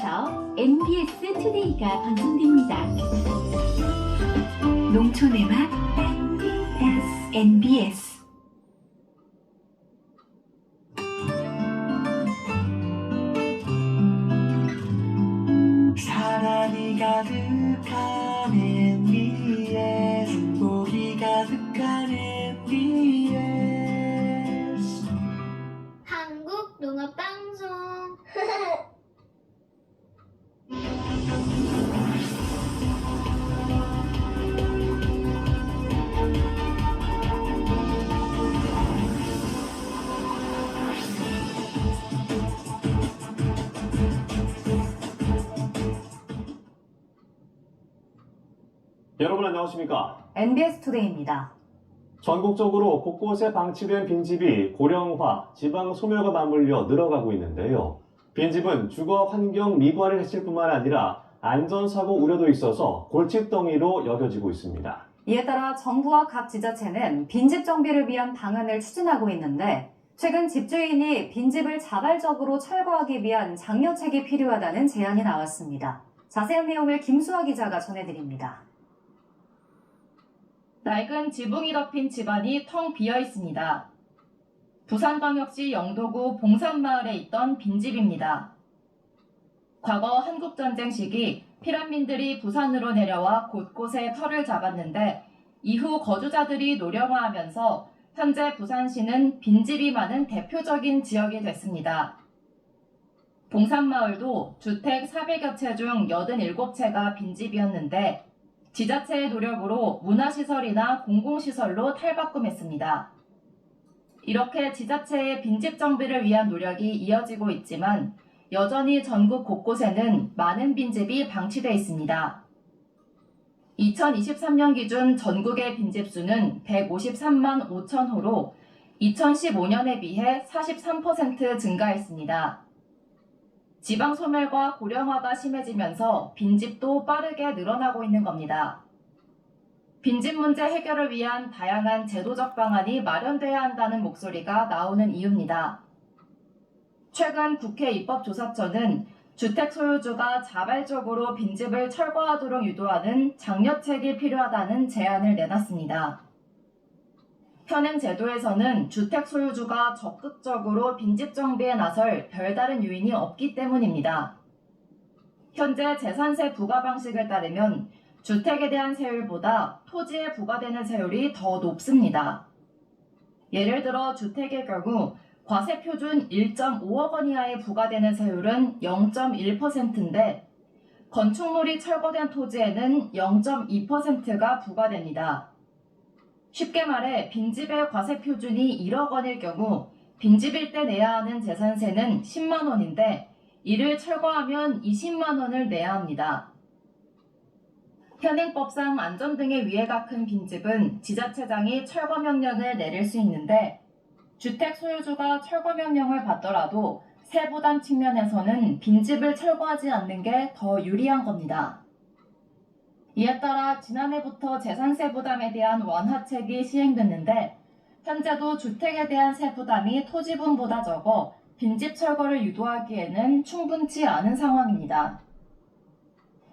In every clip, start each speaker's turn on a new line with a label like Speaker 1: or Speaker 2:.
Speaker 1: 지역에서 MBS 투데이가 방송됩니다. 농촌의 맛 MBS MBS
Speaker 2: 여러분 안녕하십니까?
Speaker 3: NBS 투데이입니다.
Speaker 2: 전국적으로 곳곳에 방치된 빈집이 고령화, 지방 소멸과 맞물려 늘어가고 있는데요. 빈집은 주거 환경 미관을 해칠 뿐만 아니라 안전사고 우려도 있어서 골칫덩이로 여겨지고 있습니다.
Speaker 3: 이에 따라 정부와 각 지자체는 빈집 정비를 위한 방안을 추진하고 있는데 최근 집주인이 빈집을 자발적으로 철거하기 위한 장려책이 필요하다는 제안이 나왔습니다. 자세한 내용을 김수아 기자가 전해드립니다.
Speaker 4: 낡은 지붕이 덮인 집안이 텅 비어 있습니다. 부산광역시 영도구 봉산마을에 있던 빈집입니다. 과거 한국전쟁 시기 피란민들이 부산으로 내려와 곳곳에 터를 잡았는데 이후 거주자들이 노령화하면서 현재 부산시는 빈집이 많은 대표적인 지역이 됐습니다. 봉산마을도 주택 400여 채 중 87채가 빈집이었는데 지자체의 노력으로 문화시설이나 공공시설로 탈바꿈했습니다. 이렇게 지자체의 빈집 정비를 위한 노력이 이어지고 있지만 여전히 전국 곳곳에는 많은 빈집이 방치돼 있습니다. 2023년 기준 전국의 빈집 수는 153만 5천 호로 2015년에 비해 43% 증가했습니다. 지방 소멸과 고령화가 심해지면서 빈집도 빠르게 늘어나고 있는 겁니다. 빈집 문제 해결을 위한 다양한 제도적 방안이 마련돼야 한다는 목소리가 나오는 이유입니다. 최근 국회 입법조사처는 주택 소유주가 자발적으로 빈집을 철거하도록 유도하는 장려책이 필요하다는 제안을 내놨습니다. 현행 제도에서는 주택 소유주가 적극적으로 빈집 정비에 나설 별다른 요인이 없기 때문입니다. 현재 재산세 부과 방식을 따르면 주택에 대한 세율보다 토지에 부과되는 세율이 더 높습니다. 예를 들어 주택의 경우 과세 표준 1.5억 원 이하에 부과되는 세율은 0.1%인데 건축물이 철거된 토지에는 0.2%가 부과됩니다. 쉽게 말해 빈집의 과세 표준이 1억 원일 경우 빈집일 때 내야 하는 재산세는 10만 원인데 이를 철거하면 20만 원을 내야 합니다. 현행법상 안전 등의 위해가 큰 빈집은 지자체장이 철거 명령을 내릴 수 있는데 주택 소유주가 철거 명령을 받더라도 세부담 측면에서는 빈집을 철거하지 않는 게 더 유리한 겁니다. 이에 따라 지난해부터 재산세 부담에 대한 완화책이 시행됐는데 현재도 주택에 대한 세 부담이 토지분보다 적어 빈집 철거를 유도하기에는 충분치 않은 상황입니다.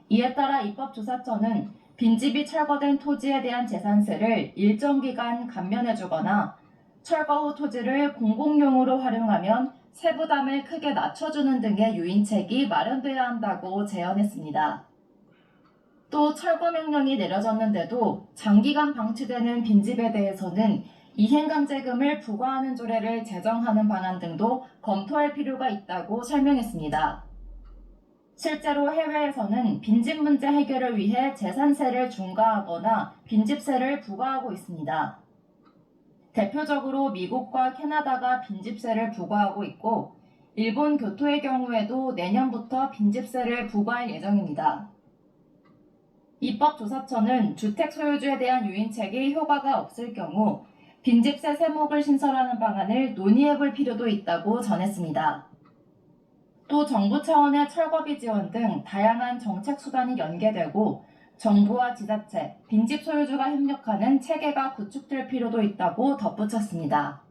Speaker 4: 이에 따라 입법조사처는 빈집이 철거된 토지에 대한 재산세를 일정 기간 감면해주거나 철거 후 토지를 공공용으로 활용하면 세부담을 크게 낮춰주는 등의 유인책이 마련돼야 한다고 제언했습니다. 또 철거 명령이 내려졌는데도 장기간 방치되는 빈집에 대해서는 이행강제금을 부과하는 조례를 제정하는 방안 등도 검토할 필요가 있다고 설명했습니다. 실제로 해외에서는 빈집 문제 해결을 위해 재산세를 중과하거나 빈집세를 부과하고 있습니다. 대표적으로 미국과 캐나다가 빈집세를 부과하고 있고 일본 교토의 경우에도 내년부터 빈집세를 부과할 예정입니다. 입법조사처는 주택 소유주에 대한 유인책이 효과가 없을 경우 빈집세 세목을 신설하는 방안을 논의해 볼 필요도 있다고 전했습니다. 또 정부 차원의 철거비 지원 등 다양한 정책 수단이 연계되고 정부와 지자체, 빈집 소유주가 협력하는 체계가 구축될 필요도 있다고 덧붙였습니다.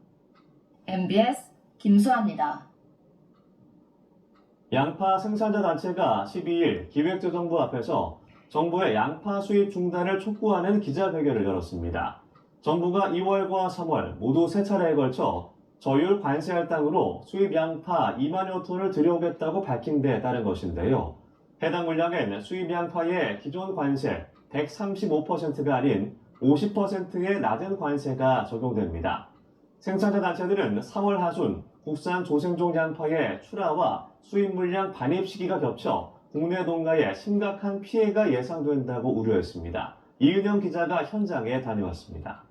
Speaker 4: MBS 김수아입니다.
Speaker 2: 양파 생산자 단체가 12일 기획재정부 앞에서 정부의 양파 수입 중단을 촉구하는 기자회견을 열었습니다. 정부가 2월과 3월 모두 세 차례에 걸쳐 저율 관세 할당으로 수입 양파 2만여 톤을 들여오겠다고 밝힌 데 따른 것인데요. 해당 물량엔 수입 양파의 기존 관세 135%가 아닌 50%의 낮은 관세가 적용됩니다. 생산자 단체들은 3월 하순 국산 조생종 양파의 출하와 수입 물량 반입 시기가 겹쳐 국내 농가에 심각한 피해가 예상된다고 우려했습니다. 이은영 기자가 현장에 다녀왔습니다.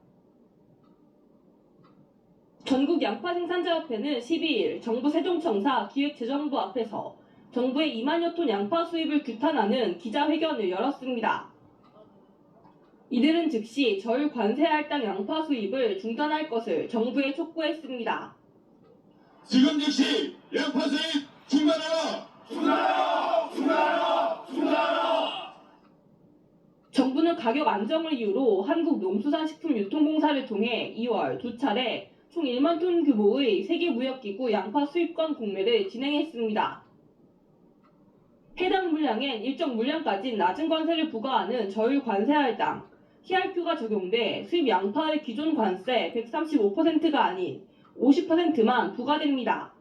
Speaker 5: 전국 양파 생산자협회는 12일 정부 세종청사 기획재정부 앞에서 정부의 2만여 톤 양파 수입을 규탄하는 기자회견을 열었습니다. 이들은 즉시 절 관세 할당 양파 수입을 중단할 것을 정부에 촉구했습니다.
Speaker 6: 지금 즉시 양파 수입 중단하라!
Speaker 5: 정부는 가격 안정을 이유로 한국농수산식품유통공사를 통해 2월 두 차례 총 1만 톤 규모의 세계무역기구 양파 수입권 공매를 진행했습니다. 해당 물량엔 일정 물량까지 낮은 관세를 부과하는 저율 관세 할당, TRQ가 적용돼 수입 양파의 기존 관세 135%가 아닌 50%만 부과됩니다.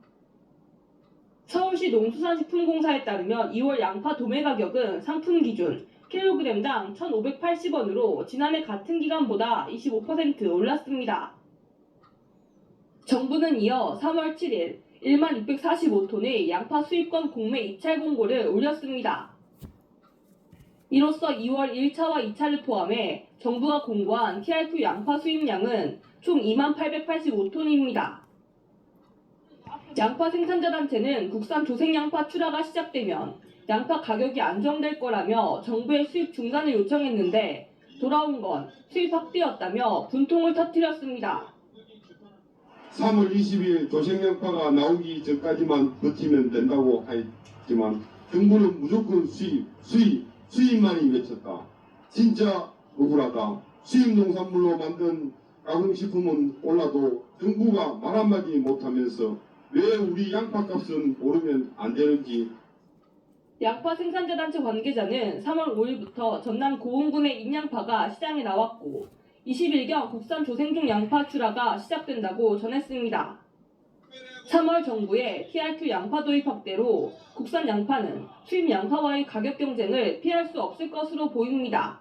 Speaker 5: 서울시 농수산식품공사에 따르면 2월 양파 도매 가격은 상품 기준 킬로그램당 1,580원으로 지난해 같은 기간보다 25% 올랐습니다. 정부는 이어 3월 7일 1만 645톤의 양파 수입권 공매 입찰 공고를 올렸습니다. 이로써 2월 1차와 2차를 포함해 정부가 공고한 TRQ 양파 수입량은 총 2만 885톤입니다. 양파 생산자 단체는 국산 조생 양파 출하가 시작되면 양파 가격이 안정될 거라며 정부의 수입 중단을 요청했는데 돌아온 건 수입 확대였다며 분통을 터뜨렸습니다.
Speaker 6: 3월 20일 조생양파가 나오기 전까지만 버티면 된다고 했지만 정부는 무조건 수입, 수입, 수입만이 외쳤다. 진짜 억울하다. 수입 농산물로 만든 가공식품은 올라도 정부가 말 한마디 못하면서 왜 우리 양파값은 오르면 안 되는지
Speaker 5: 양파 생산자 단체 관계자는 3월 5일부터 전남 고흥군의 인양파가 시장에 나왔고 20일경 국산 조생종 양파 출하가 시작된다고 전했습니다. 3월 정부의 TRQ 양파 도입 확대로 국산 양파는 수입 양파와의 가격 경쟁을 피할 수 없을 것으로 보입니다.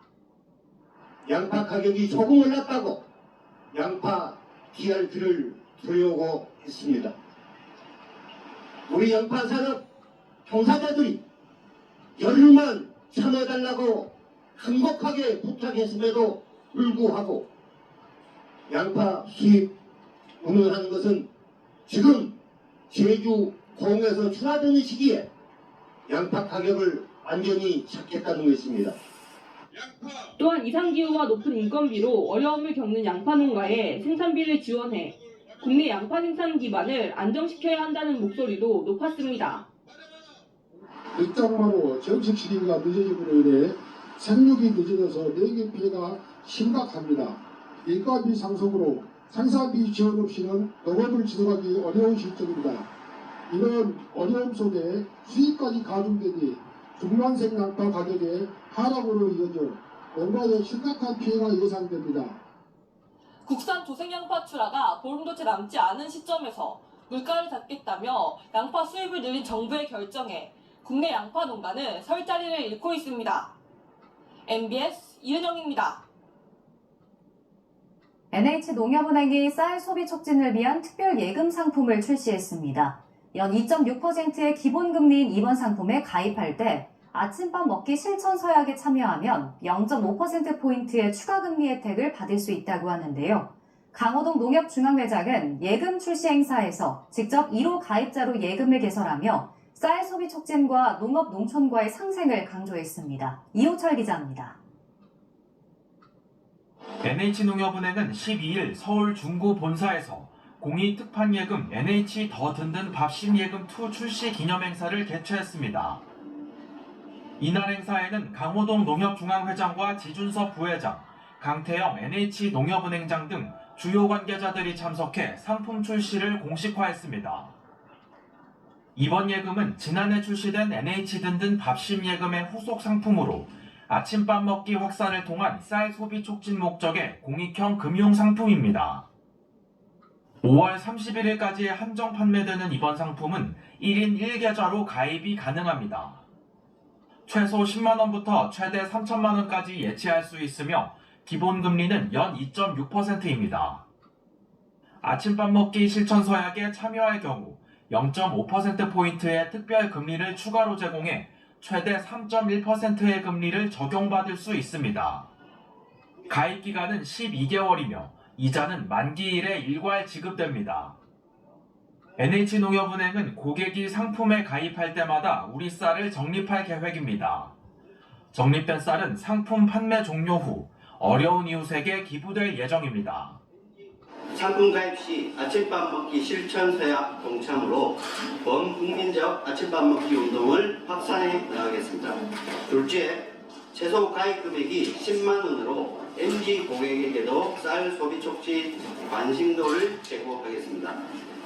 Speaker 7: 양파 가격이 조금 올랐다고 양파 TRP를 들여오고 있습니다. 우리 양파 산업 종사자들이 열흘만 참아달라고 한곡하게 부탁했음에도 불구하고 양파 수입 운운하는 것은 지금 제주 공에서 출하되는 시기에 양파 가격을 완전히 찾겠다는 것입니다.
Speaker 5: 또한 이상기후와 높은 인건비로 어려움을 겪는 양파 농가에 생산비를 지원해 국내 양파 생산 기반을 안정시켜야 한다는 목소리도 높았습니다.
Speaker 8: 일장마로 정식 시기가 늦어짐으로 인해 생육이 늦어져서 내기 피해가 심각합니다. 일가비 상승으로 생산비 지원 없이는 농업을 지속하기 어려운 실정입니다. 이런 어려움 속에 수익까지 가중되니 중간생 양파 가격의 하락으로 이어져 농가에 심각한 피해가 예상됩니다.
Speaker 5: 국산 조생 양파 출하가 보름도 채 남지 않은 시점에서 물가를 잡겠다며 양파 수입을 늘린 정부의 결정에 국내 양파 농가는 설 자리를 잃고 있습니다. MBS 이은영입니다.
Speaker 3: NH농협은행이 쌀 소비 촉진을 위한 특별 예금 상품을 출시했습니다. 연 2.6%의 기본금리인 이번 상품에 가입할 때 아침밥 먹기 실천 서약에 참여하면 0.5%포인트의 추가 금리 혜택을 받을 수 있다고 하는데요. 강호동 농협중앙회장은 예금 출시 행사에서 직접 1호 가입자로 예금을 개설하며 쌀 소비 촉진과 농업 농촌과의 상생을 강조했습니다. 이호철 기자입니다.
Speaker 9: NH농협은행은 12일 서울 중구 본사에서 공익 특판예금 NH 더 든든 밥심예금 2 출시 기념 행사를 개최했습니다. 이날 행사에는 강호동 농협중앙회장과 지준섭 부회장, 강태영 NH농협은행장 등 주요 관계자들이 참석해 상품 출시를 공식화했습니다. 이번 예금은 지난해 출시된 NH 든든 밥심 예금의 후속 상품으로 아침밥 먹기 확산을 통한 쌀 소비 촉진 목적의 공익형 금융 상품입니다. 5월 31일까지 한정 판매되는 이번 상품은 1인 1계좌로 가입이 가능합니다. 최소 10만 원부터 최대 3천만 원까지 예치할 수 있으며 기본 금리는 연 2.6%입니다. 아침밥 먹기 실천 서약에 참여할 경우 0.5%포인트의 특별 금리를 추가로 제공해 최대 3.1%의 금리를 적용받을 수 있습니다. 가입 기간은 12개월이며 이자는 만기일에 일괄 지급됩니다. NH농협은행은 고객이 상품에 가입할 때마다 우리 쌀을 적립할 계획입니다. 적립된 쌀은 상품 판매 종료 후 어려운 이웃에게 기부될 예정입니다.
Speaker 10: 상품 가입 시 아침밥 먹기 실천 서약 동참으로 범국민적 아침밥 먹기 운동을 확산해 나가겠습니다. 둘째, 최소 가입 금액이 10만 원으로 MG 고객에게도 쌀 소비 촉진 관심도를 제공하겠습니다.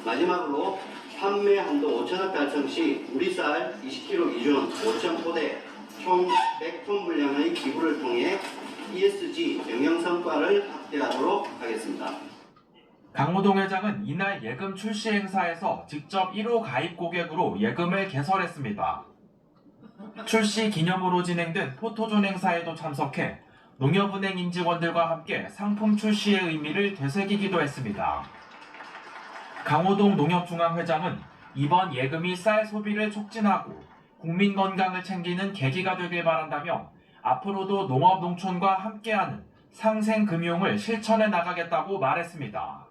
Speaker 10: 마지막으로 판매 한도 5천억 달성 시 우리 쌀 20kg 기준 5천 포대 총 100톤 분량의 기부를 통해 ESG 경영 성과를 확대하도록 하겠습니다.
Speaker 9: 강호동 회장은 이날 예금 출시 행사에서 직접 1호 가입 고객으로 예금을 개설했습니다. 출시 기념으로 진행된 포토존 행사에도 참석해 농협은행 임직원들과 함께 상품 출시의 의미를 되새기기도 했습니다. 강호동 농협중앙회장은 이번 예금이 쌀 소비를 촉진하고 국민 건강을 챙기는 계기가 되길 바란다며 앞으로도 농업 농촌과 함께하는 상생 금융을 실천해 나가겠다고 말했습니다.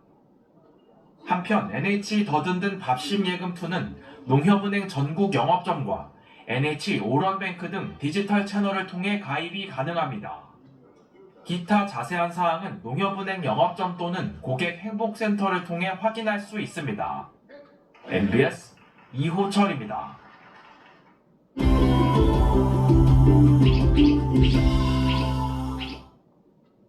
Speaker 9: 한편 NH 더든든 밥심 예금2는 농협은행 전국 영업점과 NH 오런뱅크 등 디지털 채널을 통해 가입이 가능합니다. 기타 자세한 사항은 농협은행 영업점 또는 고객 행복센터를 통해 확인할 수 있습니다. MBS 이호철입니다.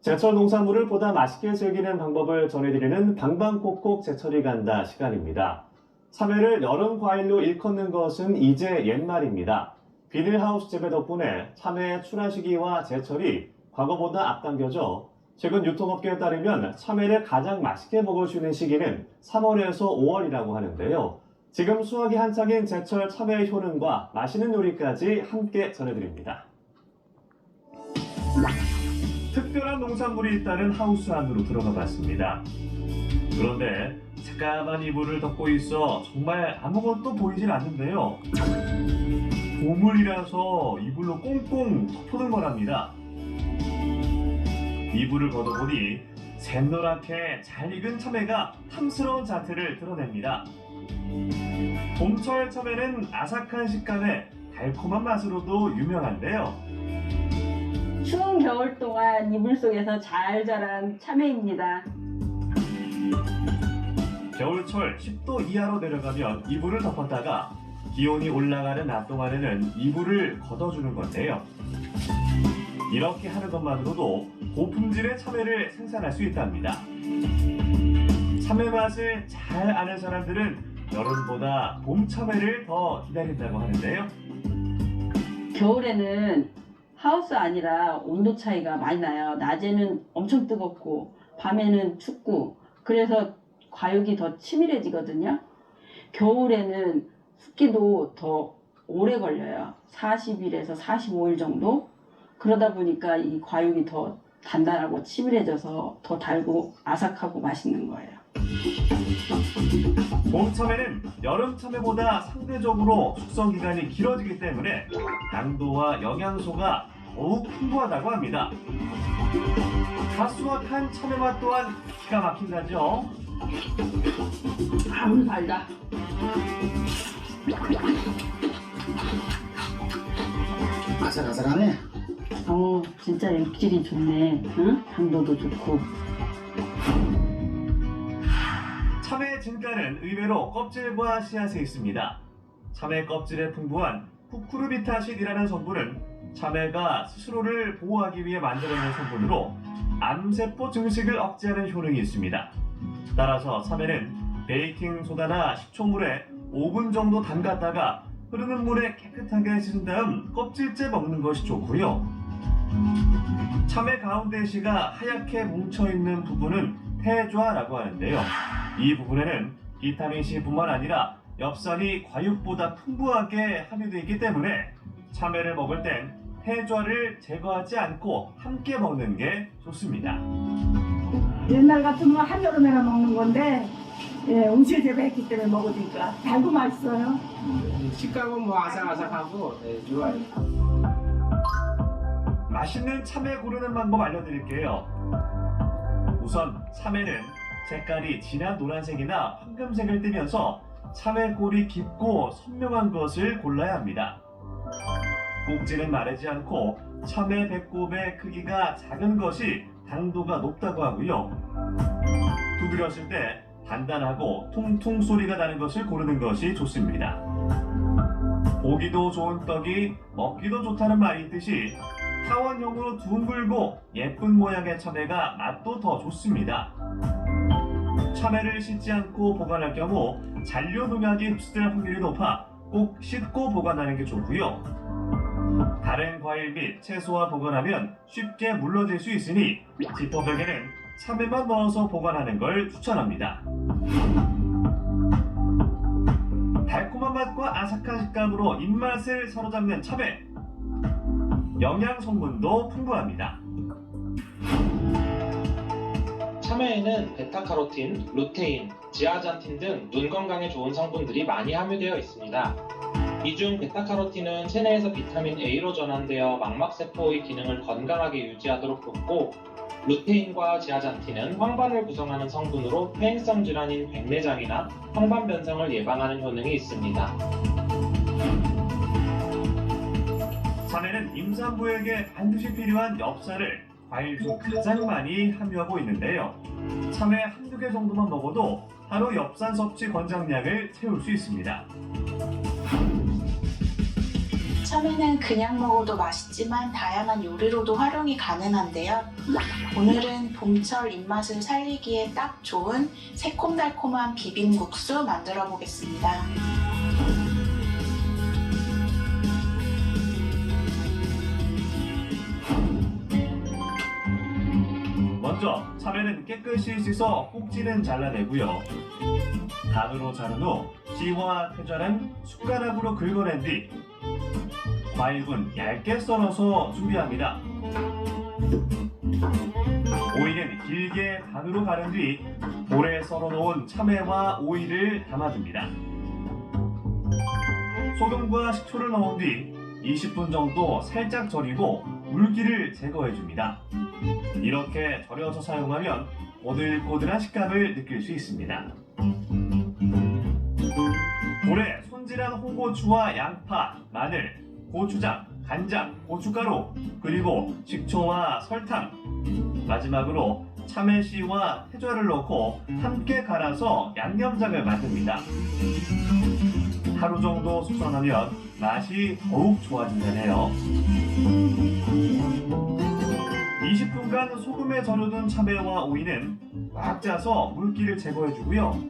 Speaker 2: 제철 농산물을 보다 맛있게 즐기는 방법을 전해드리는 방방콕콕 제철이 간다 시간입니다. 참외를 여름 과일로 일컫는 것은 이제 옛말입니다. 비닐하우스 재배 덕분에 참외의 출하 시기와 제철이 과거보다 앞당겨져 최근 유통업계에 따르면 참외를 가장 맛있게 먹을 수 있는 시기는 3월에서 5월이라고 하는데요. 지금 수확이 한창인 제철 참외의 효능과 맛있는 요리까지 함께 전해드립니다. 특별한 농산물이 있다는 하우스 안으로 들어가 봤습니다. 그런데 새까만 이불을 덮고 있어 정말 아무것도 보이질 않는데요. 보물이라서 이불로 꽁꽁 덮어둔 거랍니다. 이불을 걷어보니 샛노랗게 잘 익은 참외가 탐스러운 자태를 드러냅니다. 봄철 참외는 아삭한 식감에 달콤한 맛으로도 유명한데요.
Speaker 11: 추운 겨울 동안 이불 속에서 잘 자란 참외입니다.
Speaker 2: 겨울철 10도 이하로 내려가면 이불을 덮었다가 기온이 올라가는 낮 동안에는 이불을 걷어주는 건데요. 이렇게 하는 것만으로도 고품질의 참외를 생산할 수 있답니다. 참외 맛을 잘 아는 사람들은 여름보다 봄 참외를 더 기다린다고 하는데요.
Speaker 11: 겨울에는 하우스 아니라 온도 차이가 많이 나요. 낮에는 엄청 뜨겁고 밤에는 춥고 그래서 과육이 더 치밀해지거든요. 겨울에는 습기도 더 오래 걸려요. 40일에서 45일 정도. 그러다 보니까 이 과육이 더 단단하고 치밀해져서 더 달고 아삭하고 맛있는 거예요.
Speaker 2: 봄 참외는 여름 참외보다 상대적으로 숙성 기간이 길어지기 때문에 당도와 영양소가 더욱 풍부하다고 합니다. 갓 수확한 참외 맛 또한 기가 막힌다죠.
Speaker 11: 아우 달다.
Speaker 7: 아삭아삭하네.
Speaker 11: 어 진짜 육질이 좋네. 응? 당도도 좋고.
Speaker 2: 참외 진가는 의외로 껍질과 씨앗에 있습니다. 참외 껍질에 풍부한 쿠쿠르비타신이라는 성분은 참외가 스스로를 보호하기 위해 만들어낸 성분으로 암세포 증식을 억제하는 효능이 있습니다. 따라서 참외는 베이킹 소다나 식초물에 5분 정도 담갔다가 흐르는 물에 깨끗하게 씻은 다음 껍질째 먹는 것이 좋고요. 참외 가운데 씨가 하얗게 뭉쳐있는 부분은 태좌라고 하는데요. 이 부분에는 비타민C뿐만 아니라 엽산이 과육보다 풍부하게 함유되어 있기 때문에 참외를 먹을 땐 태좌를 제거하지 않고 함께 먹는 게 좋습니다.
Speaker 12: 옛날 같으면 한여름에나 먹는 건데 예, 음식 재배했기 때문에 먹으니까 달고 맛있어요.
Speaker 13: 식감은 뭐 아삭아삭하고 네, 좋아요.
Speaker 2: 맛있는 참외 고르는 방법 알려드릴게요. 우선 참외는 색깔이 진한 노란색이나 황금색을 띠면서 참외 꼴이 깊고 선명한 것을 골라야 합니다. 꼭지는 마르지 않고 참외 배꼽의 크기가 작은 것이 당도가 높다고 하고요. 두드렸을 때 단단하고 퉁퉁 소리가 나는 것을 고르는 것이 좋습니다. 보기도 좋은 떡이 먹기도 좋다는 말이 있듯이 타원형으로 둥글고 예쁜 모양의 참외가 맛도 더 좋습니다. 참외를 씻지 않고 보관할 경우 잔류 농약이 흡수될 확률이 높아 꼭 씻고 보관하는 게 좋고요. 다른 과일 및 채소와 보관하면 쉽게 물러질 수 있으니 지퍼백에는 참외만 넣어서 보관하는 걸 추천합니다. 달콤한 맛과 아삭한 식감으로 입맛을 사로잡는 참외. 영양 성분도 풍부합니다.
Speaker 14: 참외에는 베타카로틴, 루테인, 지아잔틴 등 눈 건강에 좋은 성분들이 많이 함유되어 있습니다. 이 중 베타카로틴은 체내에서 비타민 A로 전환되어 망막세포의 기능을 건강하게 유지하도록 돕고 루테인과 지아잔틴은 황반을 구성하는 성분으로 퇴행성 질환인 백내장이나 황반 변성을 예방하는 효능이 있습니다.
Speaker 2: 참외는 임산부에게 반드시 필요한 엽산을 과일 중 가장 많이 함유하고 있는데요. 참외 한두 개 정도만 먹어도 하루 엽산 섭취 권장량을 채울 수 있습니다.
Speaker 15: 참외는 그냥 먹어도 맛있지만 다양한 요리로도 활용이 가능한데요. 오늘은 봄철 입맛을 살리기에 딱 좋은 새콤달콤한 비빔국수 만들어 보겠습니다.
Speaker 2: 먼저 참외는 깨끗이 씻어 꼭지는 잘라내고요. 반으로 자른 후 씨와 퇴자는 숟가락으로 긁어낸 뒤 과일은 얇게 썰어서 준비합니다. 오이는 길게 반으로 가른 뒤 볼에 썰어놓은 참외와 오이를 담아줍니다. 소금과 식초를 넣은 뒤 20분 정도 살짝 절이고 물기를 제거해 줍니다. 이렇게 절여서 사용하면 꼬들꼬들한 식감을 느낄 수 있습니다. 볼에 손질한 홍고추와 양파, 마늘, 고추장, 간장, 고춧가루, 그리고 식초와 설탕, 마지막으로 참외씨와 해조를 넣고 함께 갈아서 양념장을 만듭니다. 하루 정도 숙성하면 맛이 더욱 좋아진다네요. 20분간 소금에 절여둔 참외와 오이는 꽉 짜서 물기를 제거해주고요.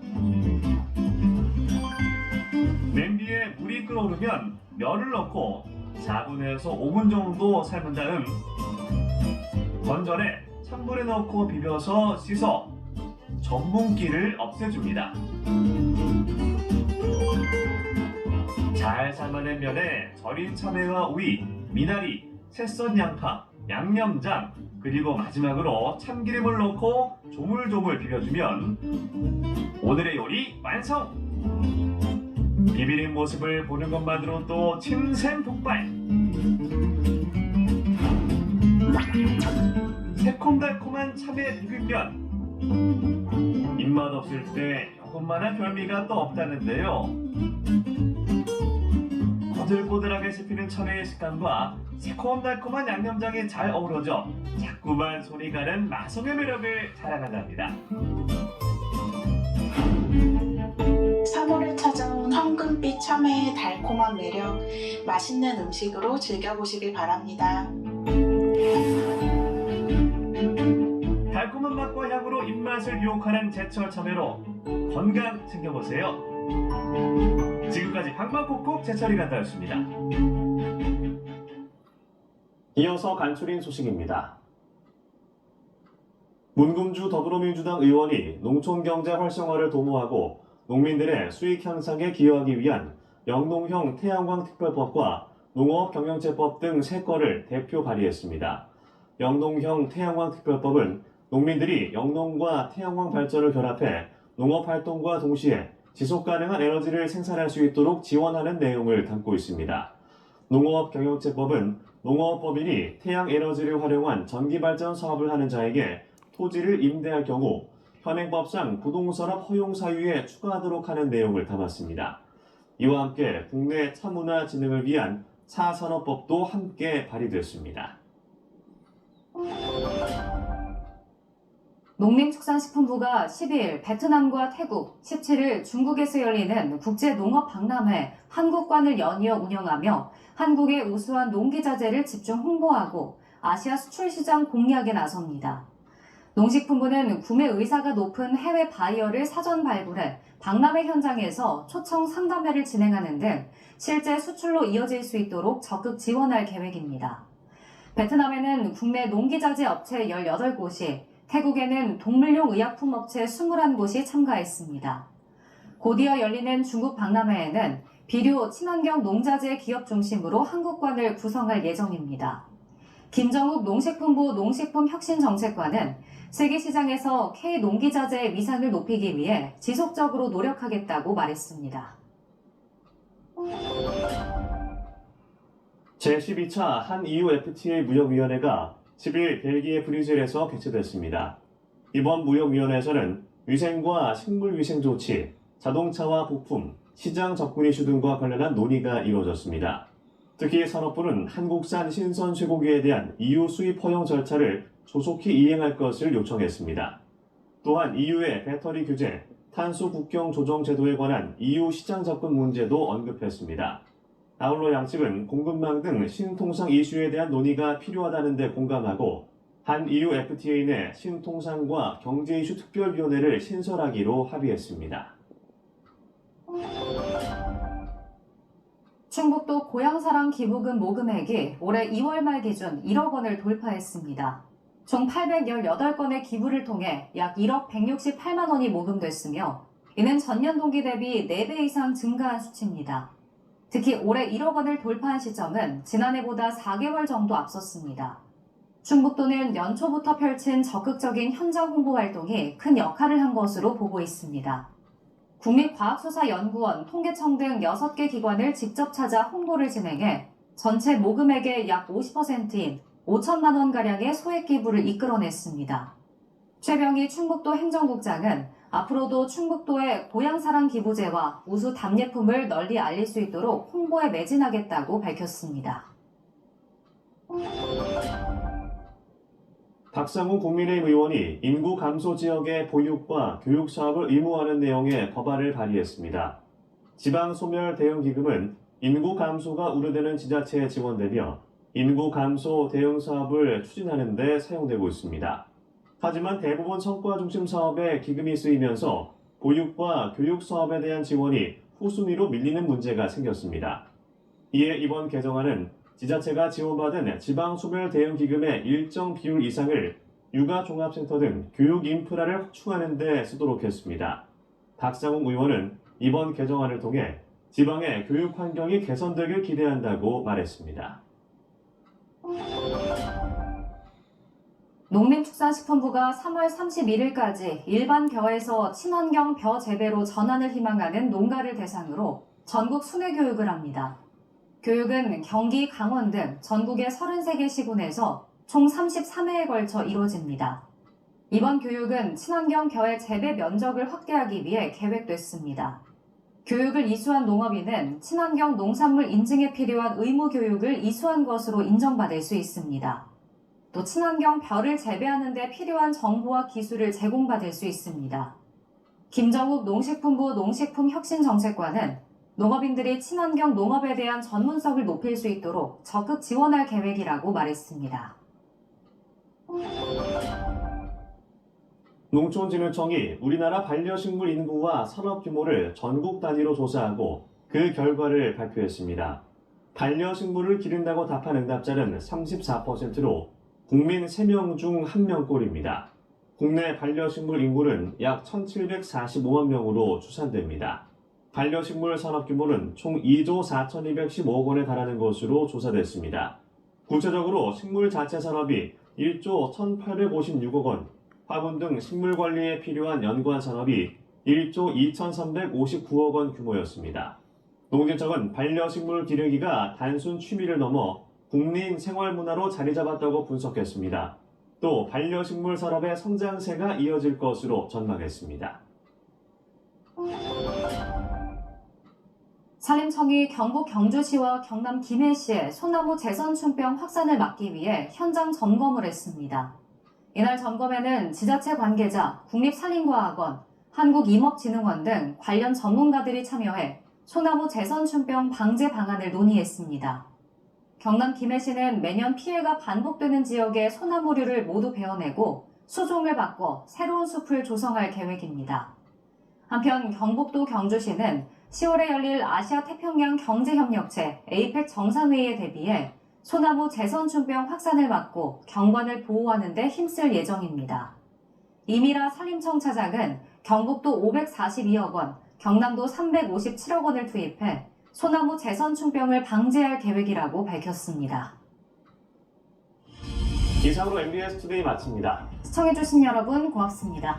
Speaker 2: 냄비에 물이 끓어오르면 면을 넣고 4분에서 5분 정도 삶은 다음 건전에 찬물에 넣고 비벼서 씻어 전분기를 없애줍니다. 잘 삶아낸 면에 절인 참외와 오이, 미나리, 채썬 양파, 양념장, 그리고 마지막으로 참기름을 넣고 조물조물 비벼주면 오늘의 요리 완성! 비비는 모습을 보는 것만으로도 침샘 폭발! 새콤달콤한 참외 비빔면 입맛 없을 때 조금만한 별미가 또 없다는데요 꼬들꼬들하게 씹히는 참외의 식감과 새콤달콤한 양념장이 잘 어우러져 자꾸만 손이 가는 마성의 매력을 자랑한답니다
Speaker 15: 3월에 찾아온 황금빛 참외의 달콤한 매력, 맛있는 음식으로 즐겨보시길 바랍니다.
Speaker 2: 달콤한 맛과 향으로 입맛을 유혹하는 제철 참외로 건강 챙겨보세요 지금까지 방방콕콕 제철이 간다였습니다. 이어서 간추린 소식입니다. 문금주 더불어민주당 의원이 농촌 경제 활성화를 도모하고 농민들의 수익 향상에 기여하기 위한 영농형 태양광 특별법과 농업 경영제법 등세 건을 대표 발의했습니다. 영농형 태양광 특별법은 농민들이 영농과 태양광 발전을 결합해 농업 활동과 동시에 지속 가능한 에너지를 생산할 수 있도록 지원하는 내용을 담고 있습니다. 농업 경영제법은 농업법인이 태양 에너지를 활용한 전기 발전 사업을 하는 자에게 토지를 임대할 경우 현행법상 부동산업 허용 사유에 추가하도록 하는 내용을 담았습니다. 이와 함께 국내 차문화 진흥을 위한 차산업법도 함께 발의됐습니다.
Speaker 3: 농림축산식품부가 10일 베트남과 태국, 17일 중국에서 열리는 국제농업박람회 한국관을 연이어 운영하며 한국의 우수한 농기자재를 집중 홍보하고 아시아 수출시장 공략에 나섭니다. 농식품부는 구매 의사가 높은 해외 바이어를 사전 발굴해 박람회 현장에서 초청 상담회를 진행하는 등 실제 수출로 이어질 수 있도록 적극 지원할 계획입니다. 베트남에는 국내 농기자재 업체 18곳이, 태국에는 동물용 의약품 업체 21곳이 참가했습니다. 곧이어 열리는 중국 박람회에는 비료, 친환경 농자재 기업 중심으로 한국관을 구성할 예정입니다. 김정욱 농식품부 농식품혁신정책관은 세계 시장에서 K 농기자재의 위상을 높이기 위해 지속적으로 노력하겠다고 말했습니다.
Speaker 2: 제12차 한EU FTA 무역위원회가 10일 벨기에 브뤼셀에서 개최됐습니다. 이번 무역위원회에서는 위생과 식물위생 조치, 자동차와 부품, 시장 접근 이슈 등과 관련한 논의가 이루어졌습니다. 특히 산업부는 한국산 신선 쇠고기에 대한 EU 수입 허용 절차를 조속히 이행할 것을 요청했습니다. 또한 EU의 배터리 규제, 탄소 국경 조정 제도에 관한 EU 시장 접근 문제도 언급했습니다. 아울러 양 측은 공급망 등 신통상 이슈에 대한 논의가 필요하다는 데 공감하고 한 EU FTA 내 신통상과 경제 이슈 특별위원회를 신설하기로 합의했습니다.
Speaker 3: 충북도 고향사랑 기부금 모금액이 올해 2월 말 기준 1억 원을 돌파했습니다. 총 818건의 기부를 통해 약 1억 168만 원이 모금됐으며 이는 전년 동기 대비 4배 이상 증가한 수치입니다. 특히 올해 1억 원을 돌파한 시점은 지난해보다 4개월 정도 앞섰습니다. 충북도는 연초부터 펼친 적극적인 현장 홍보 활동이 큰 역할을 한 것으로 보고 있습니다. 국립과학수사연구원, 통계청 등 6개 기관을 직접 찾아 홍보를 진행해 전체 모금액의 약 50%인 5천만 원가량의 소액 기부를 이끌어냈습니다. 최병희 충북도 행정국장은 앞으로도 충북도의 고향사랑 기부제와 우수 답례품을 널리 알릴 수 있도록 홍보에 매진하겠다고 밝혔습니다.
Speaker 2: 박상우 국민의힘 의원이 인구 감소 지역의 보육과 교육 사업을 의무화하는 내용의 법안을 발의했습니다. 지방 소멸 대응 기금은 인구 감소가 우려되는 지자체에 지원되며 인구 감소 대응 사업을 추진하는 데 사용되고 있습니다. 하지만 대부분 성과 중심 사업에 기금이 쓰이면서 보육과 교육 사업에 대한 지원이 후순위로 밀리는 문제가 생겼습니다. 이에 이번 개정안은 지자체가 지원받은 지방소멸 대응 기금의 일정 비율 이상을 육아 종합센터 등 교육 인프라를 확충하는 데 쓰도록 했습니다. 박상욱 의원은 이번 개정안을 통해 지방의 교육 환경이 개선되길 기대한다고 말했습니다.
Speaker 3: 농림축산식품부가 3월 31일까지 일반 벼에서 친환경 벼 재배로 전환을 희망하는 농가를 대상으로 전국 순회 교육을 합니다. 교육은 경기, 강원 등 전국의 33개 시군에서 총 33회에 걸쳐 이루어집니다. 이번 교육은 친환경 벼의 재배 면적을 확대하기 위해 계획됐습니다. 교육을 이수한 농업인은 친환경 농산물 인증에 필요한 의무 교육을 이수한 것으로 인정받을 수 있습니다. 또 친환경 벼를 재배하는 데 필요한 정보와 기술을 제공받을 수 있습니다. 김정욱 농식품부 농식품혁신정책관은 농업인들이 친환경 농업에 대한 전문성을 높일 수 있도록 적극 지원할 계획이라고 말했습니다.
Speaker 2: 농촌진흥청이 우리나라 반려식물 인구와 산업 규모를 전국 단위로 조사하고 그 결과를 발표했습니다. 반려식물을 기른다고 답한 응답자는 34%로 국민 3명 중 1명꼴입니다. 국내 반려식물 인구는 약 1745만 명으로 추산됩니다. 반려식물 산업 규모는 총 2조 4215억 원에 달하는 것으로 조사됐습니다. 구체적으로 식물 자체 산업이 1조 1856억 원, 화분 등 식물 관리에 필요한 연관 산업이 1조 2359억 원 규모였습니다. 농진청은 반려식물 기르기가 단순 취미를 넘어 국민 생활 문화로 자리 잡았다고 분석했습니다. 또 반려식물 산업의 성장세가 이어질 것으로 전망했습니다.
Speaker 3: 산림청이 경북 경주시와 경남 김해시의 소나무 재선충병 확산을 막기 위해 현장 점검을 했습니다. 이날 점검에는 지자체 관계자, 국립산림과학원, 한국임업진흥원 등 관련 전문가들이 참여해 소나무 재선충병 방제 방안을 논의했습니다. 경남 김해시는 매년 피해가 반복되는 지역의 소나무류를 모두 베어내고 수종을 바꿔 새로운 숲을 조성할 계획입니다. 한편 경북도 경주시는 10월에 열릴 아시아 태평양 경제협력체 에이펙 정상회의에 대비해 소나무 재선충병 확산을 막고 경관을 보호하는 데 힘쓸 예정입니다. 이미라 산림청 차장은 경북도 542억 원, 경남도 357억 원을 투입해 소나무 재선 충병을 방지할 계획이라고 밝혔습니다.
Speaker 2: 이상으로 MBS 투데이 마칩니다.
Speaker 3: 시청해주신 여러분 고맙습니다.